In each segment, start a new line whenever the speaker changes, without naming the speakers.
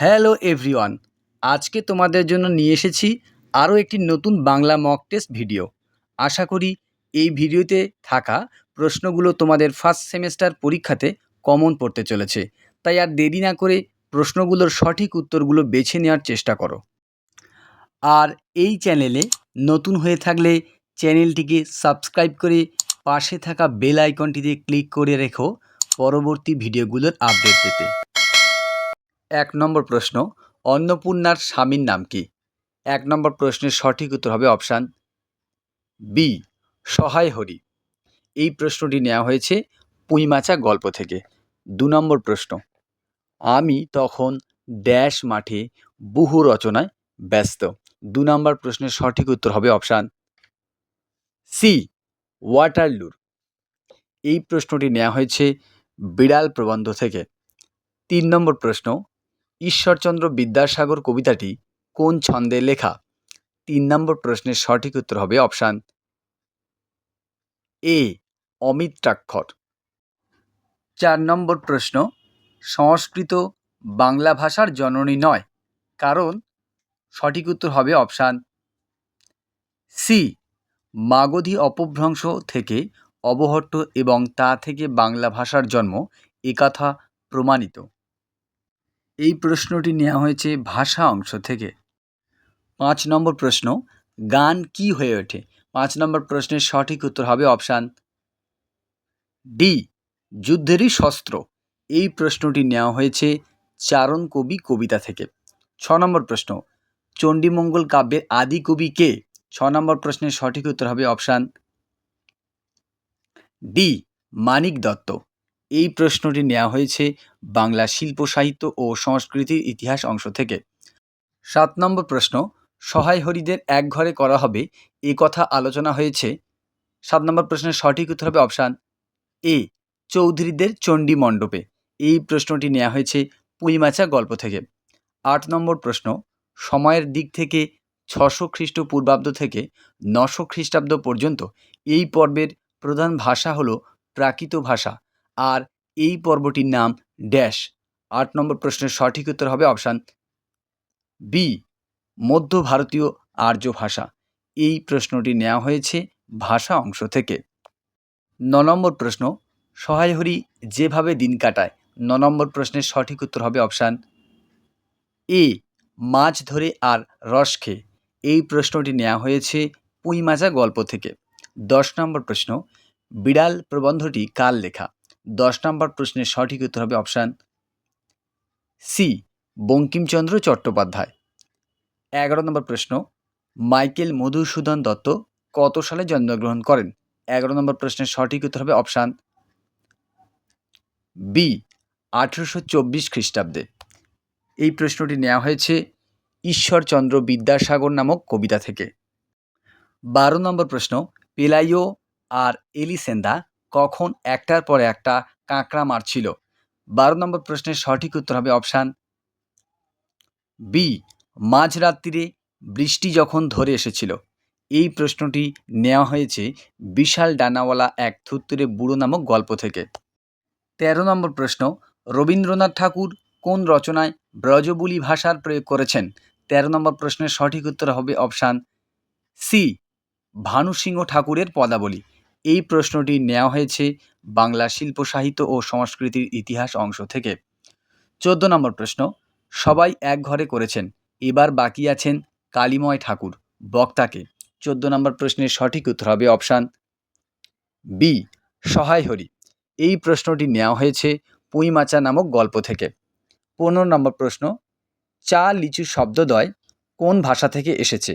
Hello everyone, আজকে তোমাদের জন্য নিয়ে এসেছি আরও একটি নতুন বাংলা মক টেস্ট ভিডিও আশা করি এই ভিডিওতে থাকা প্রশ্নগুলো তোমাদের ফার্স্ট সেমেস্টার পরীক্ষাতে কমন পড়তে চলেছে। তাই আর দেরি না করে প্রশ্নগুলোর সঠিক উত্তরগুলো বেছে নেওয়ার চেষ্টা করো। আর এই চ্যানেলে নতুন হয়ে থাকলে চ্যানেলটিকে সাবস্ক্রাইব করে পাশে থাকা বেল আইকনটিতে ক্লিক করে রেখো পরবর্তী ভিডিওগুলোর আপডেট পেতে। এক নম্বর প্রশ্ন, অন্নপূর্ণার স্বামীর নাম কি? এক নম্বর প্রশ্নের সঠিক উত্তর হবে অপশান বি, সহায় হরি। এই প্রশ্নটি নেওয়া হয়েছে পুঁইমাচা গল্প থেকে। দু নম্বর প্রশ্ন, আমি তখন ড্যাশ মাঠে বহু রচনায় ব্যস্ত। দু নম্বর প্রশ্নের সঠিক উত্তর হবে অপশান সি, ওয়াটারলুর। এই প্রশ্নটি নেওয়া হয়েছে বিড়াল প্রবন্ধ থেকে। তিন নম্বর প্রশ্ন ঈশ্বরচন্দ্র বিদ্যাসাগর কবিতাটি কোন ছন্দে লেখা? তিন নম্বর প্রশ্নের সঠিক উত্তর হবে অপশান এ অমিত্রাক্ষর চার নম্বর প্রশ্ন, সংস্কৃত বাংলা ভাষার জননী নয়, কারণ সঠিক উত্তর হবে অপশান সি, মাগধী অপভ্রংশ থেকে অবহট্ট এবং তা থেকে বাংলা ভাষার জন্ম, একথা প্রমাণিত। এই প্রশ্নটি নেওয়া হয়েছে ভাষা অংশ থেকে। পাঁচ নম্বর প্রশ্ন, গান কি হয়ে ওঠে? পাঁচ নম্বর প্রশ্নের সঠিক উত্তর হবে অপশান ডি, যুদ্ধেরই শস্ত্র। এই প্রশ্নটি নেওয়া হয়েছে চারণ কবি কবিতা থেকে। ছ নম্বর প্রশ্ন, চণ্ডীমঙ্গল কাব্যের আদি কবি কে? ছ নম্বর প্রশ্নের সঠিক উত্তর হবে অপশান ডি, মানিক দত্ত। এই প্রশ্নটি নেওয়া হয়েছে বাংলা শিল্প, সাহিত্য ও সংস্কৃতির ইতিহাস অংশ থেকে। সাত নম্বর প্রশ্ন, সহায় হরিদের এক ঘরে করা হবে, এ কথা আলোচনা হয়েছে। সাত নম্বর প্রশ্নের সঠিক উত্তর হবে অপশান এ, চৌধুরীদের চণ্ডী মণ্ডপে। এই প্রশ্নটি নেওয়া হয়েছে পুঁইমাচা গল্প থেকে। আট নম্বর প্রশ্ন, সময়ের দিক থেকে ছশো খ্রিস্টপূর্বাব্দ থেকে নশো খ্রিস্টাব্দ পর্যন্ত এই পর্বের প্রধান ভাষা হলো প্রাকৃত ভাষা। আর এই পর্বটির নাম ড্যাশ। আট নম্বর প্রশ্নের সঠিক উত্তর হবে অপশান বি, মধ্য ভারতীয় আর্য ভাষা। এই প্রশ্নটি নেওয়া হয়েছে ভাষা অংশ থেকে। ন নম্বর প্রশ্ন, সহায়হরি যেভাবে দিন কাটায়, ন নম্বর প্রশ্নের সঠিক উত্তর হবে অপশান এ, মাছ ধরে আর রস খেয়ে। এই প্রশ্নটি নেওয়া হয়েছে পুঁইমাচা গল্প থেকে। দশ নম্বর প্রশ্ন, বিড়াল প্রবন্ধটি কার লেখা? দশ নম্বর প্রশ্নের সঠিক উত্তর হবে অপশান সি, বঙ্কিমচন্দ্র চট্টোপাধ্যায়। এগারো নম্বর প্রশ্ন, মাইকেল মধুসূদন দত্ত কত সালে জন্মগ্রহণ করেন? এগারো নম্বর প্রশ্নের সঠিক উত্তর হবে অপশান বি, আঠেরোশো চব্বিশ খ্রিস্টাব্দে। এই প্রশ্নটি নেওয়া হয়েছে ঈশ্বরচন্দ্র বিদ্যাসাগর নামক কবিতা থেকে। বারো নম্বর প্রশ্ন, পেলাইও আর এলিসেন্দা কখন একটার পর একটা কাঁকড়া মারছিল? বারো নম্বর প্রশ্নের সঠিক উত্তর হবে অপশান বি, মাঝরাত্রিরে বৃষ্টি যখন ধরে এসেছিল। এই প্রশ্নটি নেওয়া হয়েছে বিশাল ডানাওয়ালা এক থুত্তুরে বুড়ো নামক গল্প থেকে। তেরো নম্বর প্রশ্ন, রবীন্দ্রনাথ ঠাকুর কোন রচনায় ব্রজবুলি ভাষার প্রয়োগ করেছেন? তেরো নম্বর প্রশ্নের সঠিক উত্তর হবে অপশান সি, ভানুসিংহ ঠাকুরের পদাবলী। এই প্রশ্নটি নেওয়া হয়েছে বাংলা শিল্প সাহিত্য ও সংস্কৃতির ইতিহাস অংশ থেকে। চোদ্দ নম্বর প্রশ্ন, সবাই এক ঘরে করেছেন, এবার বাকি আছেন কালিময় ঠাকুর, বক্তাকে। চোদ্দ নম্বর প্রশ্নের সঠিক উত্তর হবে অপশান বি, সহায় হরি। এই প্রশ্নটি নেওয়া হয়েছে পুঁইমাচা নামক গল্প থেকে। পনেরো নম্বর প্রশ্ন, চা লিচু শব্দদ্বয় কোন ভাষা থেকে এসেছে?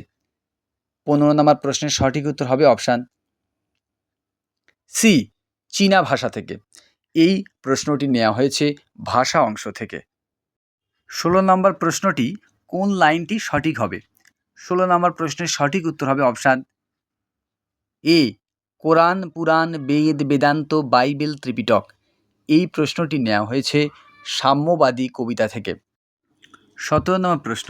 পনেরো নম্বর প্রশ্নের সঠিক উত্তর হবে অপশান সি, চীনা ভাষা থেকে। এই প্রশ্নটি নেওয়া হয়েছে ভাষা অংশ থেকে। ষোলো নম্বর প্রশ্নটি, কোন লাইনটি সঠিক হবে? ষোলো নম্বর প্রশ্নের সঠিক উত্তর হবে option A, Quran, Puran, Veda, Vedanta, Bible, Tripitaka. এই প্রশ্নটি নেওয়া হয়েছে সাম্যবাদী কবিতা থেকে। সতেরো নম্বর প্রশ্ন,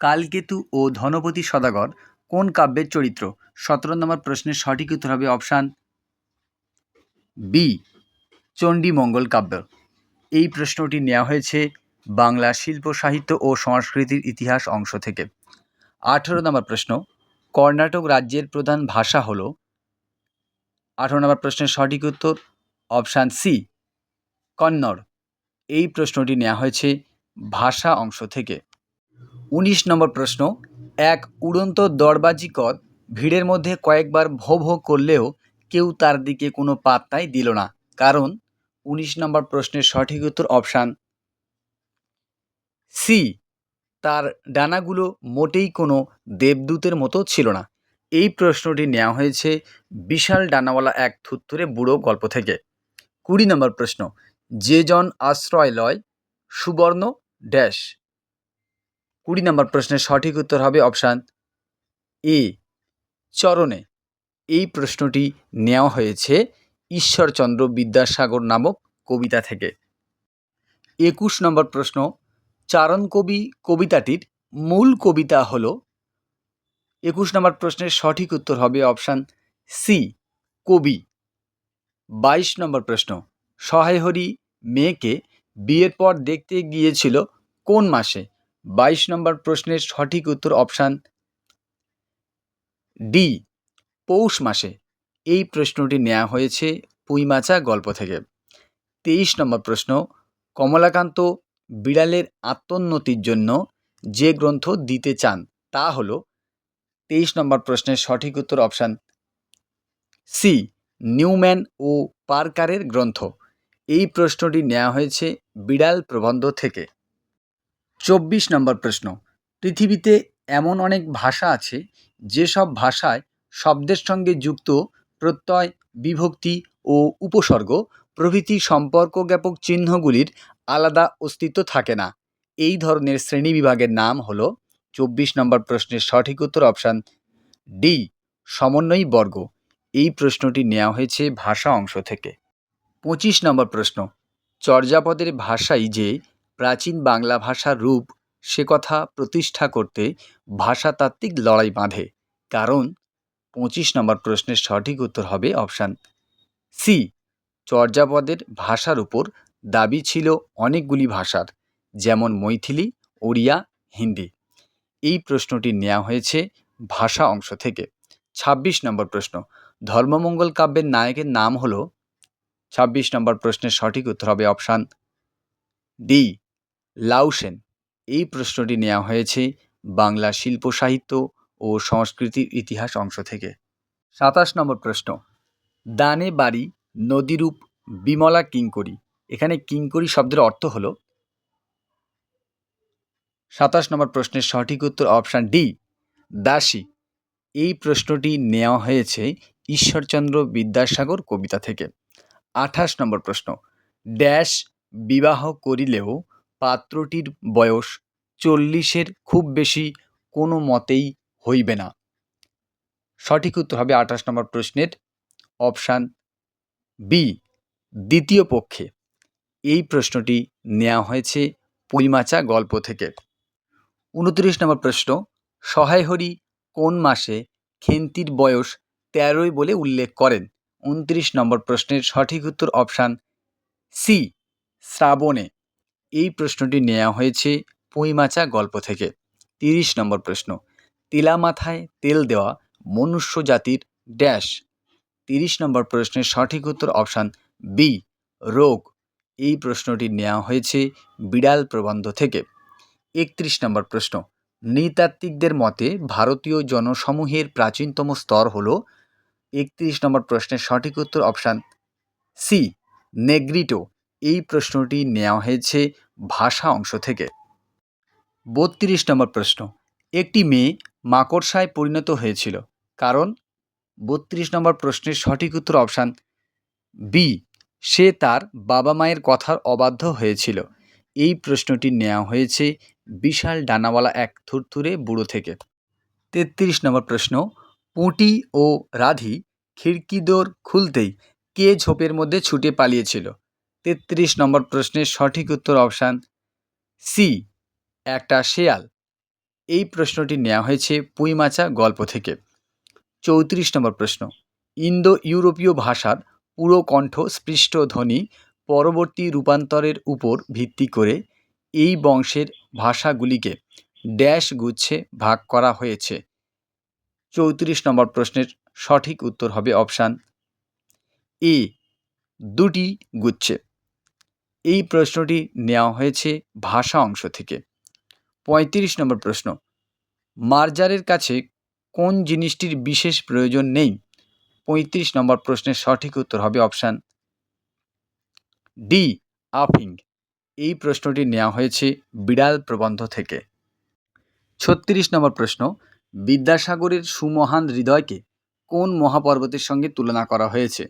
কালকেতু ও ধনপতি সদাগর কোন কাব্যের চরিত্র? সতেরো নম্বর প্রশ্নের সঠিক উত্তর হবে অপশান বি চণ্ডী মঙ্গল কাব্য। এই প্রশ্নটি নেওয়া হয়েছে বাংলা শিল্প, সাহিত্য ও সংস্কৃতির ইতিহাস অংশ থেকে। আঠেরো নম্বর প্রশ্ন, কর্ণাটক রাজ্যের প্রধান ভাষা হল? আঠেরো নম্বর প্রশ্নের সঠিক উত্তর, অপশান সি, কন্নড়। এই প্রশ্নটি নেওয়া হয়েছে ভাষা অংশ থেকে। উনিশ নম্বর প্রশ্ন, এক উড়ন্ত দরবাজিকর ভিড়ের মধ্যে কয়েকবার ভো ভো করলেও কেউ তার দিকে কোনো পাত্তাই দিল না। কারণ উনিশ নম্বর প্রশ্নের সঠিক উত্তর অপশান সি। তার ডানাগুলো মোটেই কোনো দেবদূতের মতো ছিল না। এই প্রশ্নটি নেওয়া হয়েছে বিশাল ডানাওয়ালা এক থুত্তুরে বুড়ো গল্প থেকে। কুড়ি নম্বর প্রশ্ন, যে জন আশ্রয় লয়, সুবর্ণ, ড্যাশ? কুড়ি নম্বর প্রশ্নের সঠিক উত্তর হবে অপশান এ, চরণে। এই প্রশ্নটি নেওয়া হয়েছে ঈশ্বরচন্দ্র বিদ্যাসাগর নামক কবিতা থেকে। একুশ নম্বর প্রশ্ন, চারণ কবি কবিতাটির মূল কবিতা হল? একুশ নম্বর প্রশ্নের সঠিক উত্তর হবে অপশান সি, কবি। বাইশ নম্বর প্রশ্ন, সহায় হরি মেয়েকে বিয়ের পর দেখতে গিয়েছিল কোন মাসে? বাইশ নম্বর প্রশ্নের সঠিক উত্তর অপশান ডি পৌষ মাসে এই প্রশ্নটি নেওয়া হয়েছে পুইমাচা গল্প থেকে। তেইশ নম্বর প্রশ্ন, কমলাকান্ত বিড়ালের আত্মোন্নতির জন্য যে গ্রন্থ দিতে চান তা হল, তেইশ নম্বর প্রশ্নের সঠিক উত্তর অপশান সি, নিউম্যান ও পার্কারের গ্রন্থ। এই প্রশ্নটি নেওয়া হয়েছে বিড়াল প্রবন্ধ থেকে। চব্বিশ নম্বর প্রশ্ন, পৃথিবীতে এমন অনেক ভাষা আছে যেসব ভাষায় শব্দের সঙ্গে যুক্ত প্রত্যয়, বিভক্তি ও উপসর্গ প্রভৃতি সম্পর্ক জ্ঞাপক চিহ্নগুলির আলাদা অস্তিত্ব থাকে না। এই ধরনের শ্রেণীবিভাগের নাম হল চব্বিশ নম্বর প্রশ্নের সঠিক উত্তর অপশান ডি, সমন্বয়ী বর্গ। এই প্রশ্নটি নেওয়া হয়েছে ভাষা অংশ থেকে। পঁচিশ নম্বর প্রশ্ন, চর্যাপদের ভাষাই যে প্রাচীন বাংলা ভাষার রূপ, সে কথা প্রতিষ্ঠা করতে ভাষাতাত্ত্বিক লড়াই বাঁধে। কারণ পঁচিশ নম্বর প্রশ্নের সঠিক উত্তর হবে অপশান সি। চর্যাপদের ভাষার উপর দাবি ছিল অনেকগুলি ভাষার, যেমন মৈথিলি, ওড়িয়া, হিন্দি। এই প্রশ্নটি নেওয়া হয়েছে ভাষা অংশ থেকে। ২৬ নম্বর প্রশ্ন, ধর্মমঙ্গল কাব্যের নায়কের নাম হল? ২৬ নম্বর প্রশ্নের সঠিক উত্তর হবে অপশান ডি, লাউসেন। এই প্রশ্নটি নেওয়া হয়েছে বাংলা শিল্প সাহিত্য ও সংস্কৃতির ইতিহাস অংশ থেকে। সাতাশ নম্বর প্রশ্ন। দানে বাড়ি নদীরূপ বিমলা কিঙ্করি। এখানে কিঙ্করি শব্দের অর্থ হলো সাতাশ নম্বর প্রশ্নের সঠিক উত্তর অপশান ডি, দাসী। এই প্রশ্নটি নেওয়া হয়েছে ঈশ্বরচন্দ্র বিদ্যাসাগর কবিতা থেকে। আঠাশ নম্বর প্রশ্ন। ড্যাশ বিবাহ করিলেও পাত্রটির বয়স চল্লিশের খুব বেশি কোনো মতেই হইবে না। সঠিক উত্তর হবে আঠাশ নম্বর প্রশ্নের অপশান বি, দ্বিতীয় পক্ষে। এই প্রশ্নটি নেওয়া হয়েছে পুইমাচা গল্প থেকে। উনত্রিশ নম্বর প্রশ্ন, সহায় হরি কোন মাসে খেন্তির বয়স তেরোই বলে উল্লেখ করেন? উনত্রিশ নম্বর প্রশ্নের সঠিক উত্তর অপশান সি, শ্রাবণে। এই প্রশ্নটি নেওয়া হয়েছে পুঁইমাচা গল্প থেকে। তিরিশ নম্বর প্রশ্ন তিলা মাথায় তেল দেওয়া মনুষ্য জাতির ড্যাশ তিরিশ নম্বর প্রশ্নের সঠিক উত্তর অপশান বি রোগ। এই প্রশ্নটি নেওয়া হয়েছে বিড়াল প্রবন্ধ থেকে। একত্রিশ নম্বর প্রশ্ন, নৃতাত্ত্বিকদের মতে ভারতীয় জনসমূহের প্রাচীনতম স্তর হল? একত্রিশ নম্বর প্রশ্নের সঠিক উত্তর অপশান সি নেগ্রিটো। এই প্রশ্নটি নেওয়া হয়েছে ভাষা অংশ থেকে। বত্রিশ নম্বর প্রশ্ন একটি মেয়ে মাকড়সায় পরিণত হয়েছিল। কারণ, বত্রিশ নম্বর প্রশ্নের সঠিক উত্তর অপশান বি, সে তার বাবা মায়ের কথার অবাধ্য হয়েছিল। এই প্রশ্নটি নেওয়া হয়েছে বিশাল ডানাওয়ালা এক থুরথুরে বুড়ো থেকে। তেত্রিশ নম্বর প্রশ্ন, পুঁটি ও রাধি খিড়কি দোর খুলতেই কে ঝোপের মধ্যে ছুটে পালিয়েছিল? তেত্রিশ নম্বর প্রশ্নের সঠিক উত্তর অপশান সি, একটা শেয়াল। এই প্রশ্নটি নেওয়া হয়েছে পুইমাচা গল্প থেকে। চৌত্রিশ নম্বর প্রশ্ন। ইন্দো ইউরোপীয় ভাষার পুরো কণ্ঠ স্পৃষ্ট ধ্বনি পরবর্তী রূপান্তরের উপর ভিত্তি করে এই বংশের ভাষাগুলিকে ড্যাশ গুচ্ছে ভাগ করা হয়েছে। চৌত্রিশ নম্বর প্রশ্নের সঠিক উত্তর হবে অপশান এ, দুটি গুচ্ছে। এই প্রশ্নটি নেওয়া হয়েছে ভাষা অংশ থেকে। পঁয়ত্রিশ নম্বর প্রশ্ন। মার্জারের কাছে কোন জিনিসটির বিশেষ প্রয়োজন নেই? পঁয়ত্রিশ নম্বর প্রশ্নের সঠিক উত্তর হবে অপশান ডি, আফিং। এই প্রশ্নটি নেওয়া হয়েছে বিড়াল প্রবন্ধ থেকে। ছত্রিশ নম্বর প্রশ্ন, বিদ্যাসাগরের সুমহান হৃদয়কে কোন মহাপর্বতের সঙ্গে তুলনা করা হয়েছে?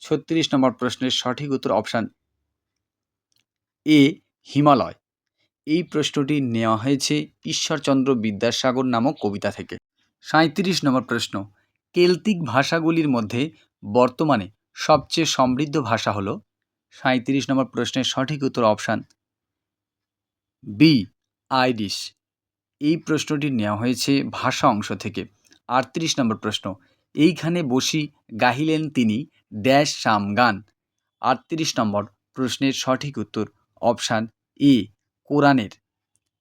ছত্রিশ নম্বর প্রশ্নের সঠিক উত্তর অপশান এ, হিমালয়। এই প্রশ্নটি নেওয়া হয়েছে ঈশ্বরচন্দ্র বিদ্যাসাগর নামক কবিতা থেকে। সাঁত্রিশ নম্বর প্রশ্ন, কেলতিক ভাষাগুলির মধ্যে বর্তমানে সবচেয়ে সমৃদ্ধ ভাষা হল? সাঁত্রিশ নম্বর প্রশ্নের সঠিক উত্তর অপশান বি, আইরিশ। এই প্রশ্নটি নেওয়া হয়েছে ভাষা অংশ থেকে। আটত্রিশ নম্বর প্রশ্ন, এইখানে বসি গাহিলেন তিনি ড্যাশ সাম, গান। আটত্রিশ নম্বর প্রশ্নের সঠিক উত্তর অপশান এ কোরআনের।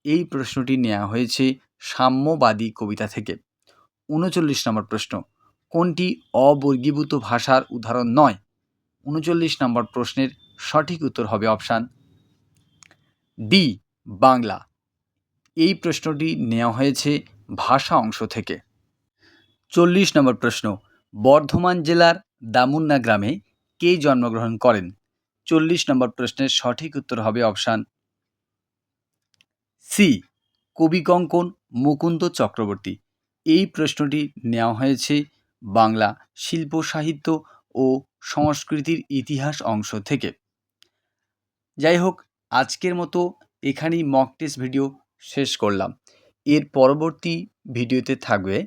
এই প্রশ্নটি নেওয়া হয়েছে সাম্যবাদী কবিতা থেকে। উনচল্লিশ নম্বর প্রশ্ন, কোনটি অবর্গীভূত ভাষার উদাহরণ নয়? উনচল্লিশ নম্বর প্রশ্নের সঠিক উত্তর হবে অপশান ডি, বাংলা। এই প্রশ্নটি নেওয়া হয়েছে ভাষা অংশ থেকে। চল্লিশ নম্বর প্রশ্ন, বর্ধমান জেলার দামুন্না গ্রামে কে জন্মগ্রহণ করেন? চল্লিশ নম্বর প্রশ্নের সঠিক উত্তর হবে অপশান সি, কবি কঙ্কন মুকুন্দ চক্রবর্তী। এই প্রশ্নটি নেওয়া হয়েছে বাংলা শিল্প সাহিত্য ও সংস্কৃতির ইতিহাস অংশ থেকে। যাই হোক, আজকের মতো এখানেই মক টেস্ট ভিডিও শেষ করলাম। এর পরবর্তী ভিডিওতে থাকবে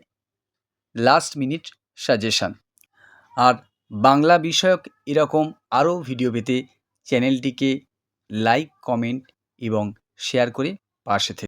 লাস্ট মিনিট সাজেশান আর বাংলা বিষয়ক এরকম আরও ভিডিও পেতে চ্যানেলটিকে লাইক কমেন্ট এবং শেয়ার করে পাশে থেকে